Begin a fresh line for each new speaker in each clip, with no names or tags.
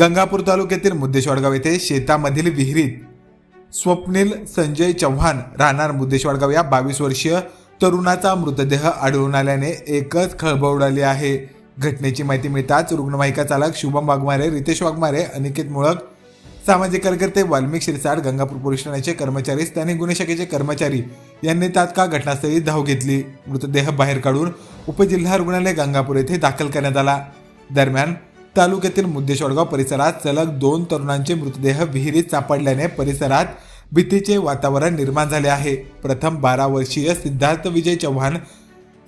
गंगापूर तालुक्यातील मुद्देशवाडगाव येथे शेतामधील विहिरीत स्वप्नील संजय चव्हाण राहणार मुद्देशवाडगाव या बावीस वर्षीय तरुणाचा मृतदेह आढळून आल्याने एकच खळबळ उडाली आहे. घटनेची माहिती मिळताच रुग्णवाहिका चालक शुभम वाघमारे रितेश वाघमारे अनिकेत मुळक सामाजिक कार्यकर्ते वाल्मिक शिरसाट गंगापूर पोलीस ठाण्याचे कर्मचारी स्थानिक गुन्हे शाखेचे कर्मचारी यांनी तात्काळ घटनास्थळी धाव घेतली. मृतदेह बाहेर काढून उपजिल्हा रुग्णालय गंगापूर येथे दाखल करण्यात आला. दरम्यान तालुक्यातील मुद्देश्वरगाव परिसरात सलग दोन तरुणांचे मृतदेह विहिरीत सापडल्याने परिसरात भीतीचे वातावरण निर्माण झाले आहे. प्रथम बारा वर्षीय सिद्धार्थ विजय चव्हाण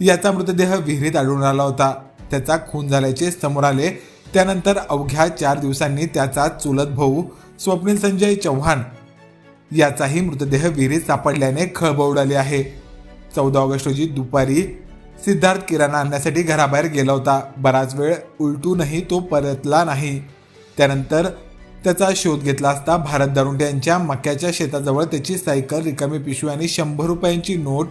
याचा मृतदेह विहिरीत आढळून आला होता. त्याचा खून झाल्याचे समोर आले. त्यानंतर अवघ्या चार दिवसांनी त्याचा चुलत भाऊ स्वप्नील संजय चव्हाण याचाही मृतदेह विहिरीत सापडल्याने खळबळ उडाली आहे. चौदा ऑगस्ट रोजी दुपारी सिद्धार्थ किराणा आणण्यासाठी घराबाहेर गेला होता. बराच वेळ उलटूनही तो परतला नाही. त्यानंतर त्याचा शोध घेतला असता भारत दारुंडे यांच्या मक्याच्या शेताजवळ त्याची सायकल रिकामी पिशवी आणि शंभर रुपयांची नोट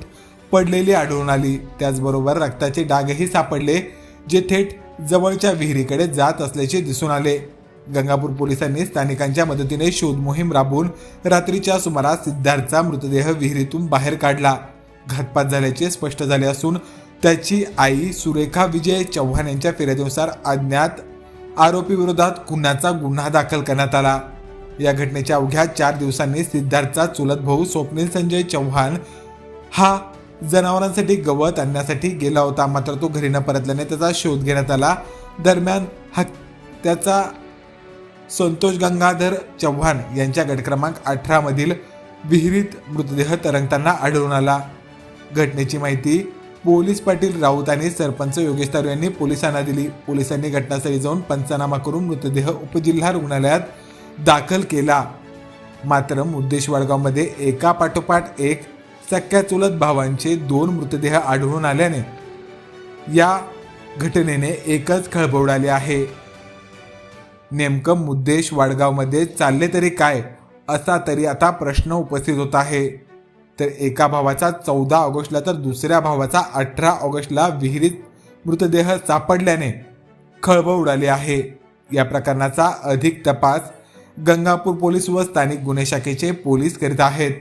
पडलेली आढळून आली. त्याचबरोबर रक्ताचे डागही सापडले जे थेट जवळच्या विहिरीकडे जात असल्याचे दिसून आले. गंगापूर पोलिसांनी स्थानिकांच्या मदतीने शोध मोहीम राबवून रात्रीच्या सुमारास सिद्धार्थचा मृतदेह विहिरीतून बाहेर काढला. घातपात झाल्याचे स्पष्ट झाले असून त्याची आई सुरेखा विजय चव्हाण यांच्या फिर्यादीनुसार अज्ञात आरोपीविरोधात खुनाचा गुन्हा दाखल करण्यात आला. या घटनेच्या अवघ्या चार दिवसांनी सिद्धार्थचा चुलत भाऊ स्वप्नील संजय चव्हाण हा जनावरांसाठी गवत आणण्यासाठी गेला होता. मात्र तो घरी न परतल्याने त्याचा शोध घेण्यात आला. दरम्यान हा त्याचा संतोष गंगाधर चव्हाण यांच्या गट क्रमांक अठरा मधील विहिरीत मृतदेह तरंगताना आढळून आला. घटनेची माहिती पोलीस पाटील राऊत आणि सरपंच योगेश तारू यांनी पोलिसांना दिली. पोलिसांनी घटनास्थळी जाऊन पंचनामा करून मृतदेह उपजिल्हा रुग्णालयात दाखल केला. मात्र मुद्देश वडगावमध्ये एका पाठोपाठ एक सख्या चुलत भावांचे दोन मृतदेह आढळून आल्याने या घटनेने एकच खळबळ आहे. नेमकं मुद्देश वाडगावमध्ये चालले तरी काय? असा तरी आता प्रश्न उपस्थित होत आहे. तर एका भावाचा चौदा ऑगस्टला तर दुसऱ्या भावाचा अठरा ऑगस्टला विहिरीत मृतदेह सापडल्याने खळबळ उडाली आहे. या प्रकरणाचा अधिक तपास गंगापूर पोलीस व स्थानिक गुन्हे शाखेचे पोलीस करीत आहेत.